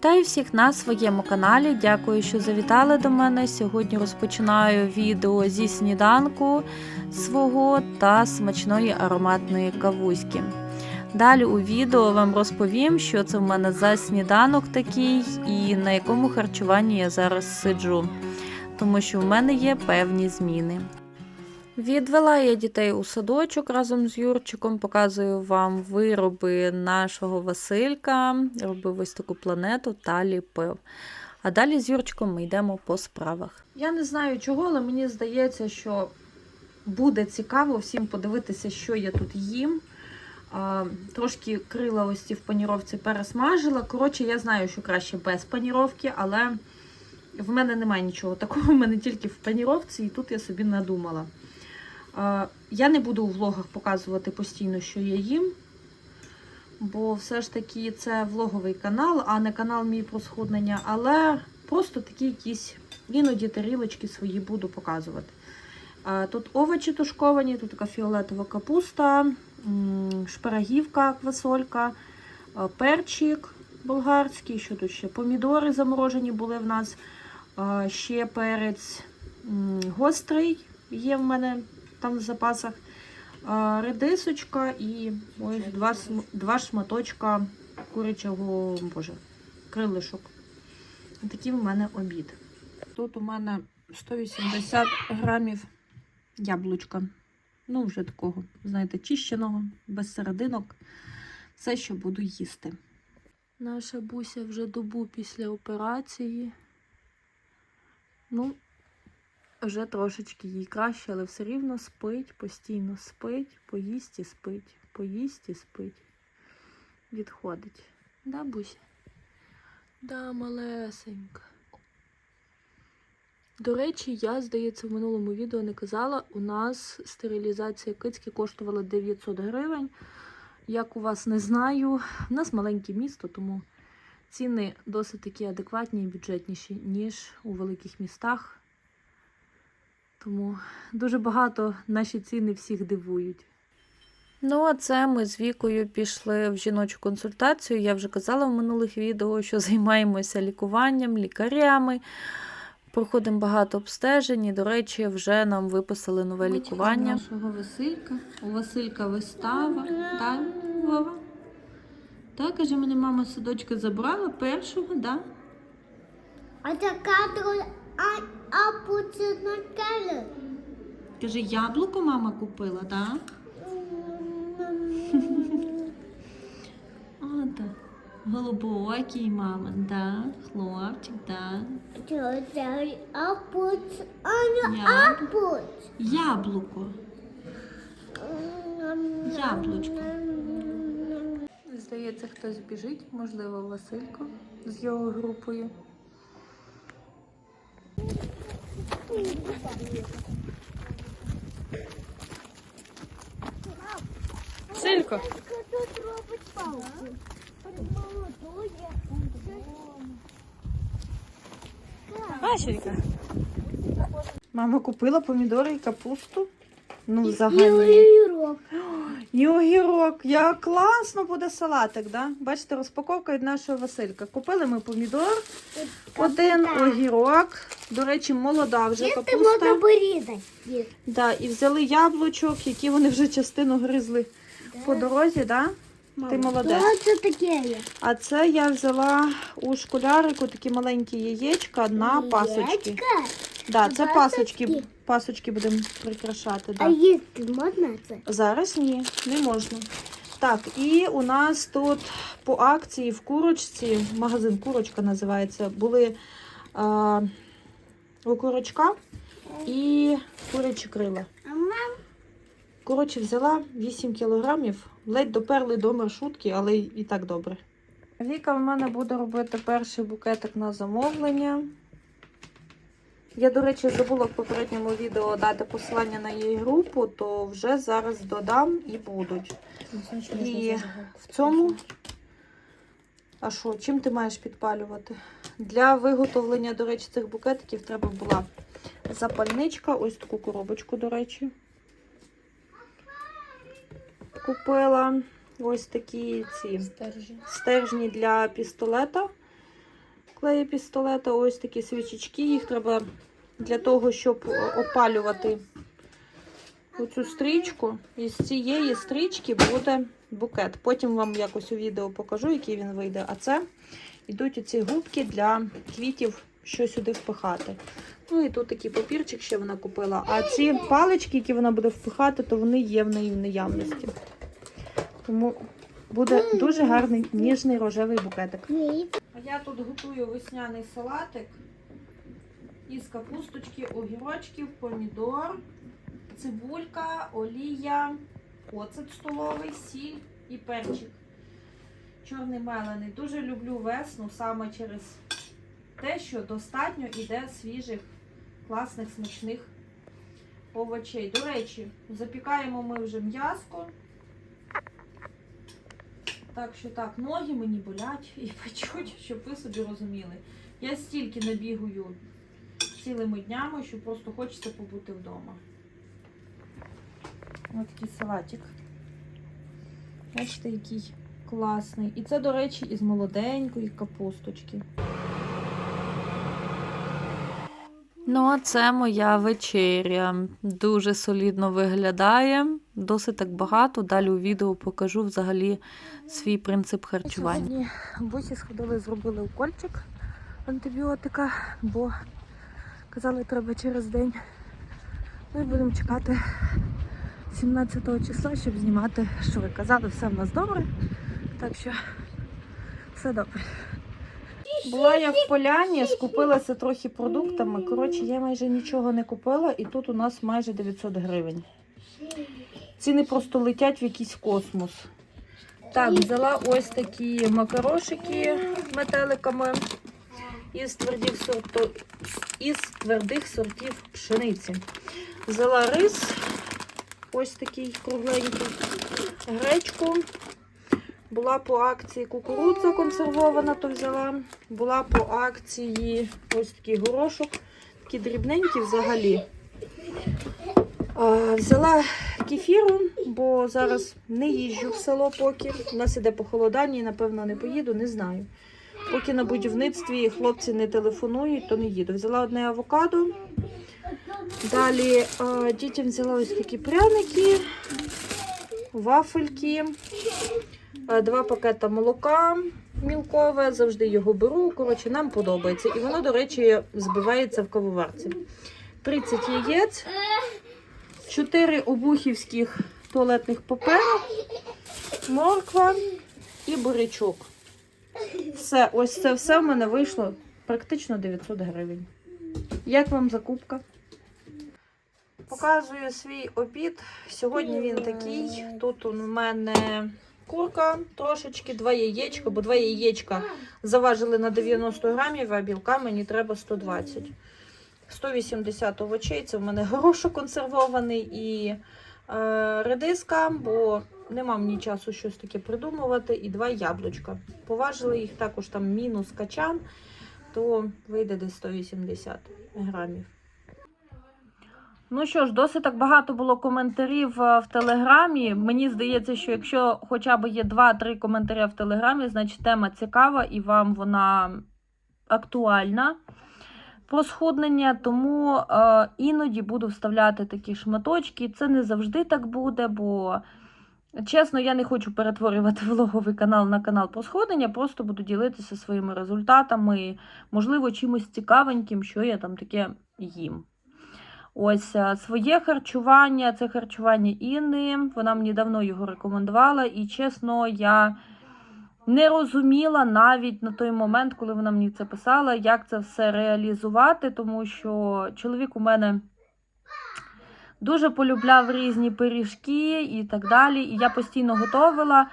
Вітаю всіх на своєму каналі. Дякую, що завітали до мене. Сьогодні розпочинаю відео зі сніданку свого та смачної ароматної кавуськи. Далі у відео вам розповім, що це в мене за сніданок такий і на якому харчуванні я зараз сиджу, тому що в мене є певні зміни. Відвела я дітей у садочок разом з Юрчиком, показую вам вироби нашого Василька. Робив ось таку планету та ліпив. А далі з Юрчиком ми йдемо по справах. Я не знаю чого, але мені здається, що буде цікаво всім подивитися, що я тут їм. Трошки крила ось ці в паніровці пересмажила. Коротше, я знаю, що краще без паніровки, але в мене немає нічого такого, в мене тільки в паніровці, і тут я собі надумала. Я не буду у влогах показувати постійно, що я їм, бо все ж таки це влоговий канал, а не канал мій про схуднення, але просто такі якісь іноді тарілочки свої буду показувати. Тут овочі тушковані, тут така фіолетова капуста, шпарагівка, квасолька, перчик болгарський, що тут ще? Помідори заморожені були в нас, ще перець гострий є в мене там в запасах. Редисочка і ось два, два шматочка курячого, боже, крилишок. Такий в мене обід. Тут у мене 180 грамів яблучка. Ну, вже такого, знаєте, чищеного, без серединок. Все, що буду їсти. Наша буся вже добу після операції. Ну, вже трошечки їй краще, але все рівно спить, постійно спить, поїсть і спить, поїсть і спить. Відходить. Да, Буся? Да, малесенька. До речі, я, здається, в минулому відео не казала, у нас стерилізація кицьки коштувала 900 гривень. Як у вас не знаю, у нас маленьке місто, тому ціни досить такі адекватні і бюджетніші, ніж у великих містах. Тому дуже багато наші ціни всіх дивують. Ну, а це ми з Вікою пішли в жіночу консультацію. Я вже казала в минулих відео, що займаємося лікуванням, лікарями. Проходимо багато обстежень. І, до речі, вже нам виписали нове Ми лікування. Нашого Василька. У Василька вистава. Так, Вова? Так, каже, мене мама з садочка забрала першого, да? А така друга, а, а пуцина келе. Каже, яблуко мама купила, так? А, так. Голубокий мама, да, хлопчик, да. А пуц, а не Я. Яблуко. Яблучко. Здається, хтось біжить, можливо, Василько з його групою. Василько! Тут робить палку. Молодує. Василька! Мама купила помідори і капусту. Ну, І взагалі. огірок. І огірок. Як класно буде салатик, да? Бачите, розпаковка від нашого Василька. Купили ми помідор, один огірок. До речі, молода вже Їсти капуста. можна порізати. Да, і взяли яблучок, які вони вже частину гризли по дорозі, да? Ти молодець. Що це таке є? А це я взяла у школярику такі маленькі яєчка на пасочки. Яєчка? Да, це Пасочки? пасочки. Пасочки будемо прикрашати. А Да. їсти можна це? Зараз ні, не можна. Так, і у нас тут по акції в курочці, магазин Курочка називається, були а, у курочка і курячі крила. А мам, Коротше, взяла 8 кілограмів, ледь доперли до маршрутки, але й і так добре. Віка в мене буде робити перший букетик на замовлення. Я, до речі, забула в попередньому відео дати посилання на її групу, то вже зараз додам і будуть. І в цьому. А що, чим ти маєш підпалювати? Для виготовлення, до речі, цих букетиків треба була запальничка, ось таку коробочку, до речі. Купила ось такі ці стержні для пістолета. Клею пістолета, ось такі свічечки. Їх треба для того, щоб опалювати оцю стрічку. І з цієї стрічки буде букет. Потім вам якось у відео покажу, який він вийде. А це йдуть оці губки для квітів, що сюди впихати. Ну і тут такий папірчик ще вона купила. А ці палички, які вона буде впихати, то вони є в неї в наявності. Тому буде дуже гарний ніжний рожевий букетик. А я тут готую весняний салатик із капусточки, огірочків, помідор, цибулька, олія, оцет столовий, сіль і перчик. Чорний мелений. Дуже люблю весну саме через те, що достатньо іде свіжих, класних, смачних овочей. До речі, запікаємо ми вже м'яско. Так що так, ноги мені болять і печуть, щоб ви собі розуміли. Я стільки не бігаю цілими днями, що просто хочеться побути вдома. Ось такий салатик. Бачите, який класний. І це, до речі, із молоденької капусточки. Ну, а це моя вечеря. Дуже солідно виглядає, досить так багато. Далі у відео покажу взагалі свій принцип харчування. Бусі сходили, зробили укольчик антибіотика, бо казали, треба через день. Ну і будемо чекати 17 числа, щоб знімати, що ви казали, все в нас добре. Так що все добре. Була я в поляні, скупилася трохи продуктами. Коротше, я майже нічого не купила, і тут у нас майже 900 гривень. Ціни просто летять в якийсь космос. Так, взяла ось такі макарошики метеликами із твердих, сорту, із твердих сортів пшениці. Взяла рис, ось такий кругленький, гречку. Була по акції кукурудза консервована, то взяла. Була по акції ось такий горошок, такі дрібненькі взагалі. А, взяла кефіру, бо зараз не їжджу в село поки. У нас іде похолодання і, напевно, не поїду, не знаю. Поки на будівництві хлопці не телефонують, то не їду. Взяла одне авокадо. Далі а, дітям взяла ось такі пряники, вафельки, а, два пакета молока мілкове, завжди його беру. Коротше, нам подобається. І воно, до речі, збивається в кавоварці. 30 яєць. 4 обухівських туалетних паперу, морква і бурячок. Все, ось це все в мене вийшло практично 900 гривень. Як вам закупка? Показую свій обід. Сьогодні він такий. Тут у мене курка трошечки, два яєчка, бо два яєчка заважили на 90 грамів, а білка мені треба 120. 180 овочей. Це в мене горошок консервований і е, редиска, бо нема мені часу щось таке придумувати. І два яблучка. Поважили їх також там мінус качан, то вийде десь 180 грамів. Ну що ж, досить так багато було коментарів е, в Телеграмі. Мені здається, що якщо хоча б є 2-3 коментаря в Телеграмі, значить тема цікава і вам вона актуальна про схуднення, тому е, іноді буду вставляти такі шматочки. Це не завжди так буде, бо, чесно, я не хочу перетворювати влоговий канал на канал про сходення, просто буду ділитися своїми результатами, можливо, чимось цікавеньким, що я там таке їм. Ось е, своє харчування, це харчування Інни. Вона мені давно його рекомендувала, і чесно, я не розуміла навіть на той момент, коли вона мені це писала, як це все реалізувати, тому що чоловік у мене дуже полюбляв різні пиріжки і так далі. І я постійно готувала.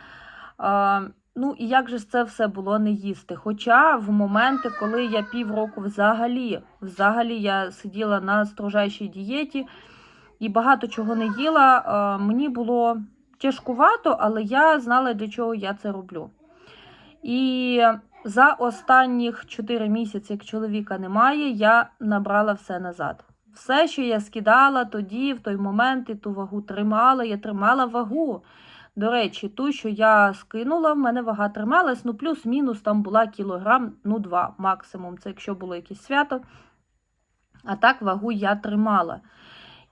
А, ну і як же ж це все було не їсти? Хоча в моменти, коли я півроку взагалі, взагалі я сиділа на строжайшій дієті і багато чого не їла, мені було тяжкувато, але я знала, для чого я це роблю. І за останніх 4 місяці, як чоловіка немає, я набрала все назад. Все, що я скидала тоді, в той момент, і ту вагу тримала, я тримала вагу. До речі, ту, що я скинула, в мене вага трималась, ну плюс-мінус там була кілограм, ну два максимум. Це якщо було якесь свято. А так вагу я тримала.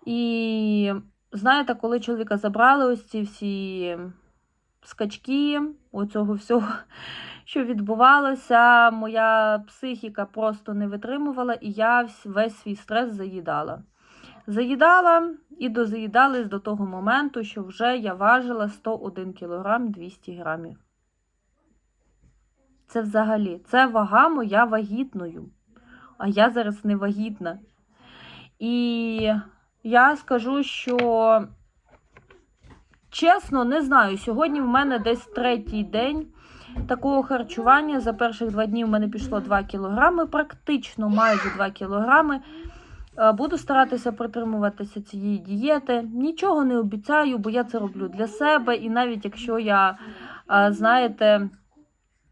І знаєте, коли чоловіка забрали ось ці всі скачки, оцього всього, що відбувалося, моя психіка просто не витримувала, і я весь свій стрес заїдала. Заїдала і дозаїдалась до того моменту, що вже я важила 101 кг 200 грамів. Це взагалі, це вага моя вагітною. А я зараз не вагітна. І я скажу, що чесно, не знаю. Сьогодні в мене десь третій день такого харчування. За перших два дні в мене пішло 2 кілограми, практично майже 2 кілограми. Е, Буду старатися притримуватися цієї дієти. Нічого не обіцяю, бо я це роблю для себе. І навіть якщо я, е, знаєте,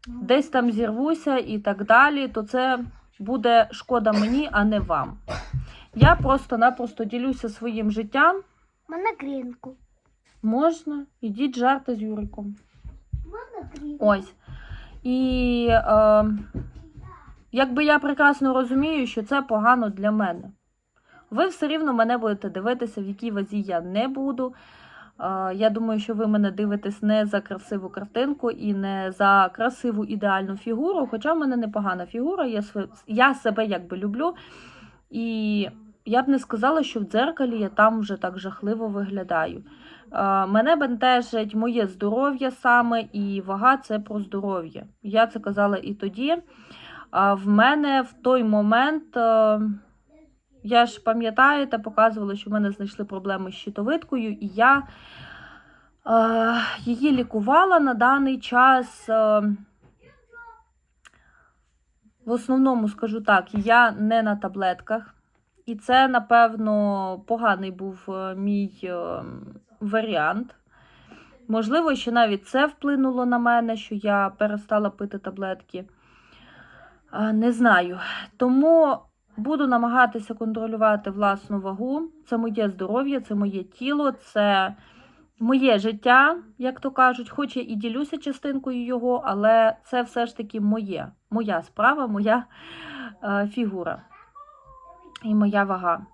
десь там зірвуся і так далі, то це буде шкода мені, а не вам. Я просто-напросто ділюся своїм життям. Мене грінку. Можна, ідіть жарти з Юриком. Ось. І е, якби я прекрасно розумію, що це погано для мене. Ви все рівно мене будете дивитися, в якій вазі я не буду. Е, я думаю, що ви мене дивитесь не за красиву картинку і не за красиву ідеальну фігуру. Хоча в мене непогана фігура, я, я себе якби люблю. І я б не сказала, що в дзеркалі я там вже так жахливо виглядаю. Е, Мене бентежить моє здоров'я саме, і вага це про здоров'я. Я це казала і тоді. В мене в той момент, е, я ж пам'ятаєте, показувала, що в мене знайшли проблеми з щитовидкою, і я е, її лікувала на даний час. е, В основному скажу так, я не на таблетках. І це, напевно, поганий був е, мій е, варіант. Можливо, що навіть це вплинуло на мене, що я перестала пити таблетки. Не знаю. Тому буду намагатися контролювати власну вагу. Це моє здоров'я, це моє тіло, це моє життя, як то кажуть. Хоч я і ділюся частинкою його, але це все ж таки моє, моя справа, моя е, фігура і моя вага.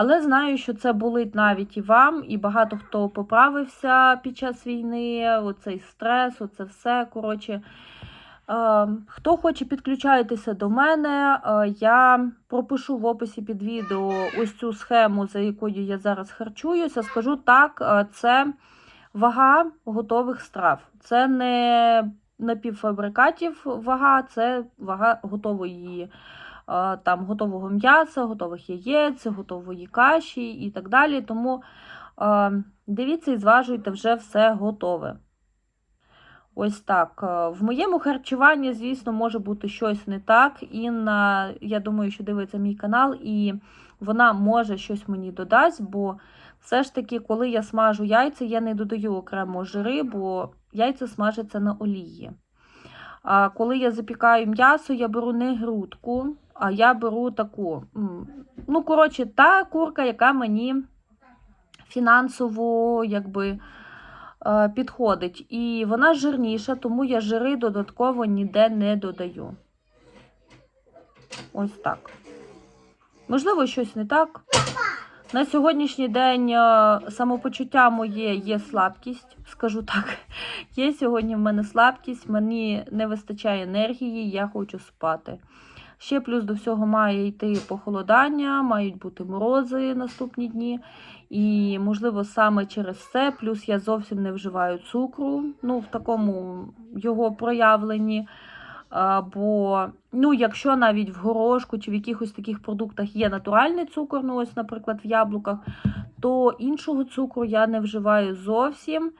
Але знаю, що це болить навіть і вам, і багато хто поправився під час війни, оцей стрес, оце все. Коротше, Е, Хто хоче підключайтеся до мене, е, я пропишу в описі під відео ось цю схему, за якою я зараз харчуюся. Скажу так, е, це вага готових страв. Це не напівфабрикатів вага, це вага готової е, там, готового м'яса, готових яєць, готової каші і так далі. Тому е, дивіться і зважуйте вже все готове. Ось так. Е, В моєму харчуванні, звісно, може бути щось не так. Інна, я думаю, що дивиться мій канал, і вона може щось мені додасть, бо все ж таки, коли я смажу яйця, я не додаю окремо жири, бо яйця смажаться на олії. А коли я запікаю м'ясо, я беру не грудку, а я беру таку. Ну, коротше, та курка, яка мені фінансово, якби е, підходить. І вона жирніша, тому я жири додатково ніде не додаю. Ось так. Можливо, щось не так. На сьогоднішній день е, самопочуття моє є слабкість, скажу так. Є сьогодні в мене слабкість, мені не вистачає енергії, я хочу спати. Ще плюс до всього має йти похолодання, мають бути морози наступні дні. І, можливо, саме через це, плюс я зовсім не вживаю цукру, ну, в такому його проявленні. Бо, ну, якщо навіть в горошку чи в якихось таких продуктах є натуральний цукор, ну ось, наприклад, в яблуках, то іншого цукру я не вживаю зовсім.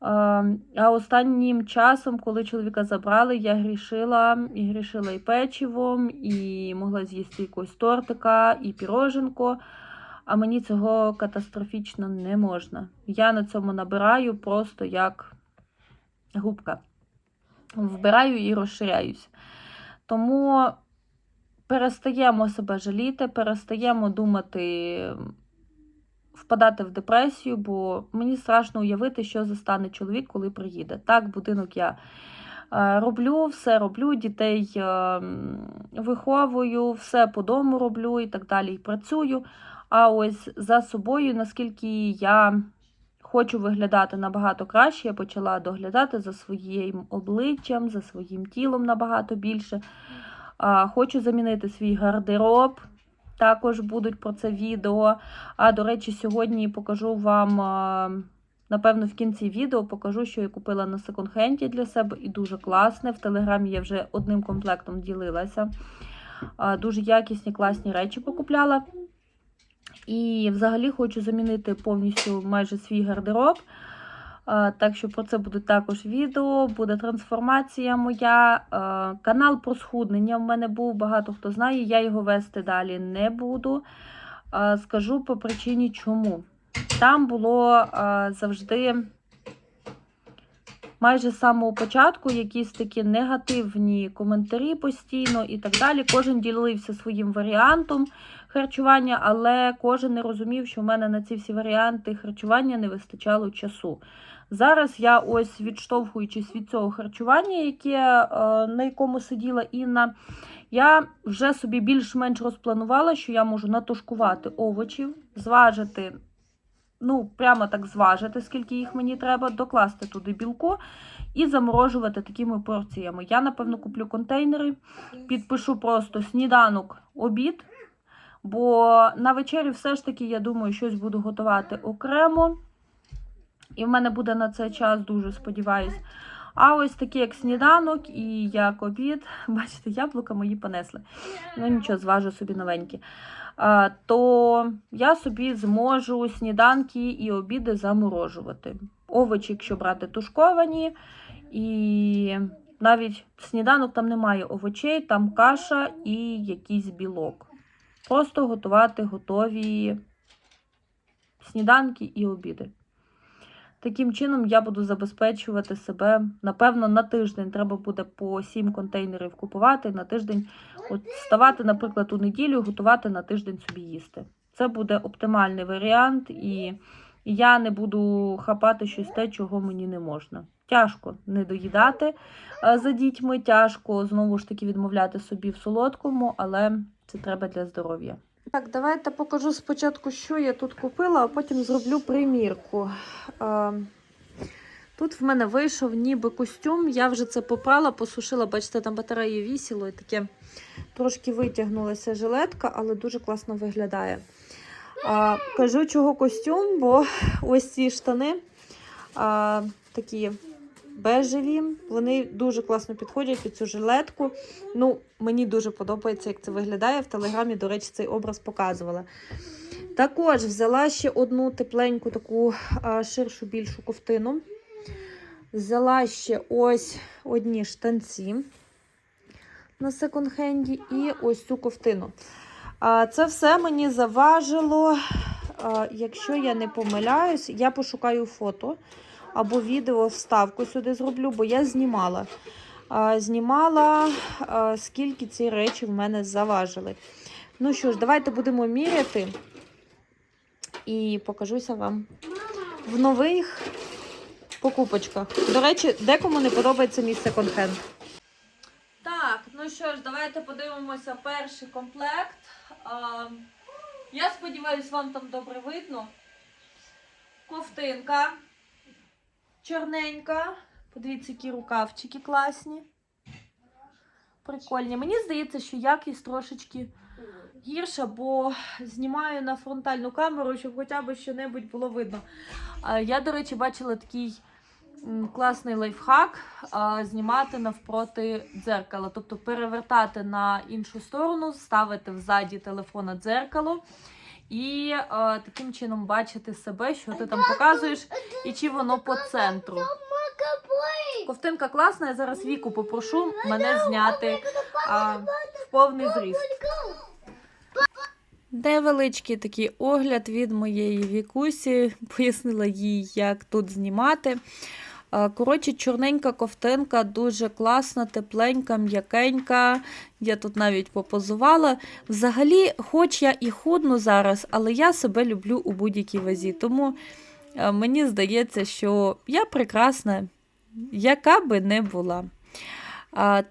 А а останнім часом, коли чоловіка забрали, я грішила і грішила і печивом, і могла з'їсти якогось тортика, і піроженко. А мені цього катастрофічно не можна. Я на цьому набираю просто як губка. Вбираю і розширяюсь. Тому перестаємо себе жаліти, перестаємо думати впадати в депресію, бо мені страшно уявити, що застане чоловік, коли приїде. Так, будинок я е, роблю, все роблю, дітей е, виховую, все по дому роблю і так далі. І працюю. А ось за собою, наскільки я хочу виглядати набагато краще, я почала доглядати за своїм обличчям, за своїм тілом набагато більше. Хочу замінити свій гардероб. Також будуть про це відео. А до речі, сьогодні покажу вам, напевно, в кінці відео покажу, що я купила на секонд-хенді для себе і дуже класне. В телеграмі я вже одним комплектом ділилася. Дуже якісні, класні речі покупляла. І взагалі хочу замінити повністю майже свій гардероб. А, Так що про це буде також відео, буде трансформація моя. Канал про схуднення в мене був, багато хто знає, я його вести далі не буду. Скажу по причині чому. Там було завжди майже з самого початку якісь такі негативні коментарі постійно і так далі. Кожен ділився своїм варіантом харчування, але кожен не розумів, що в мене на ці всі варіанти харчування не вистачало часу. Зараз я ось відштовхуючись від цього харчування, яке, е, на якому сиділа Інна, я вже собі більш-менш розпланувала, що я можу натушкувати овочів, зважити, ну, прямо так зважити, скільки їх мені треба, докласти туди білко і заморожувати такими порціями. Я, напевно, куплю контейнери, підпишу просто сніданок, обід. Бо на вечері все ж таки, я думаю, щось буду готувати окремо. І в мене буде на це час, дуже сподіваюсь. А ось такі, як сніданок і як обід, бачите, яблука мої понесли. Ну нічого, зважу собі новенькі. А, то я собі зможу сніданки і обіди заморожувати. Овочі, якщо брати тушковані, і навіть сніданок там немає овочей, там каша і якийсь білок. Просто готувати готові сніданки і обіди. Таким чином я буду забезпечувати себе, напевно, на тиждень треба буде по 7 контейнерів купувати на тиждень. От ставати, наприклад, у неділю, готувати на тиждень собі їсти. Це буде оптимальний варіант, і я не буду хапати щось те, чого мені не можна. Тяжко не доїдати е, за дітьми, тяжко знову ж таки відмовляти собі в солодкому, але це треба для здоров'я. Так, давайте покажу спочатку, що я тут купила, а потім зроблю примірку. Е, Тут в мене вийшов ніби костюм. Я вже це попрала, посушила, бачите, там батареї вісіло і таке трошки витягнулася жилетка, але дуже класно виглядає. А, кажу, чого костюм, бо ось ці штани а, такі бежеві, вони дуже класно підходять під цю жилетку. Ну, мені дуже подобається, як це виглядає. В телеграмі, до речі, цей образ показувала. Також взяла ще одну тепленьку, таку ширшу, більшу ковтину. Взяла ще ось одні штанці на секонд-хенді і ось цю ковтину. Це все мені заважило, якщо я не помиляюсь, я пошукаю фото або відео вставку сюди зроблю, бо я знімала. Знімала, скільки ці речі в мене заважили. Ну що ж, давайте будемо міряти і покажуся вам в нових покупочках. До речі, декому не подобається мій секонд-хенд. Так, ну що ж, давайте подивимося перший комплект. Я сподіваюся, вам там добре видно. Ковтинка. Чорненька. Подивіться, які рукавчики класні. Прикольні. Мені здається, що якість трошечки гірша, бо знімаю на фронтальну камеру, щоб хоча б що-небудь було видно. Я, до речі, бачила такий класний лайфхак знімати навпроти дзеркала. Тобто перевертати на іншу сторону, ставити взаді телефона дзеркало. І е, таким чином бачити себе, що ти там показуєш, і чи воно по центру. Ковтинка класна, я зараз віку попрошу мене зняти а, в повний зріст. Невеличкий такий огляд від моєї вікусі. Пояснила їй, як тут знімати. Е, Коротше, чорненька ковтинка, дуже класна, тепленька, м'якенька. Я тут навіть попозувала. Взагалі, хоч я і худну зараз, але я себе люблю у будь-якій вазі. Тому е, мені здається, що я прекрасна, яка би не була.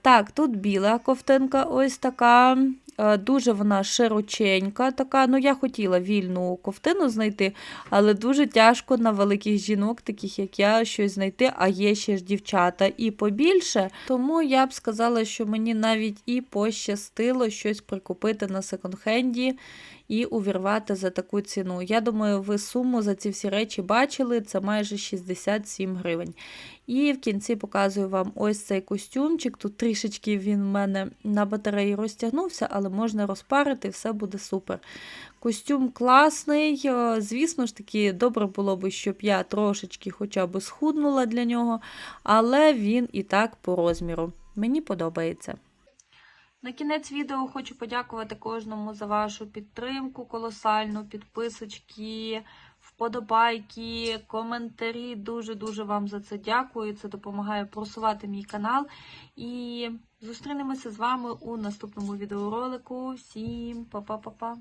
Так, тут біла ковтинка ось така. Е, Дуже вона широченька, така. Ну, я хотіла вільну ковтину знайти, але дуже тяжко на великих жінок, таких як я, щось знайти, а є ще ж дівчата і побільше. Тому я б сказала, що мені навіть і пощастило щось прикупити на секонд-хенді і увірвати за таку ціну. Я думаю, ви суму за ці всі речі бачили, це майже 67 гривень. І в кінці показую вам ось цей костюмчик. Тут трішечки він в мене на батареї розтягнувся, але можна розпарити, все буде супер. Костюм класний. е, Звісно ж таки, добре було б, щоб я трошечки хоча б схуднула для нього, але він і так по розміру. Мені подобається. На кінець відео хочу подякувати кожному за вашу підтримку, колосальну, підписочки, вподобайки, коментарі. Дуже-дуже вам за це дякую. Це допомагає просувати мій канал. І зустрінемося з вами у наступному відеоролику. Всім па-па-па-па!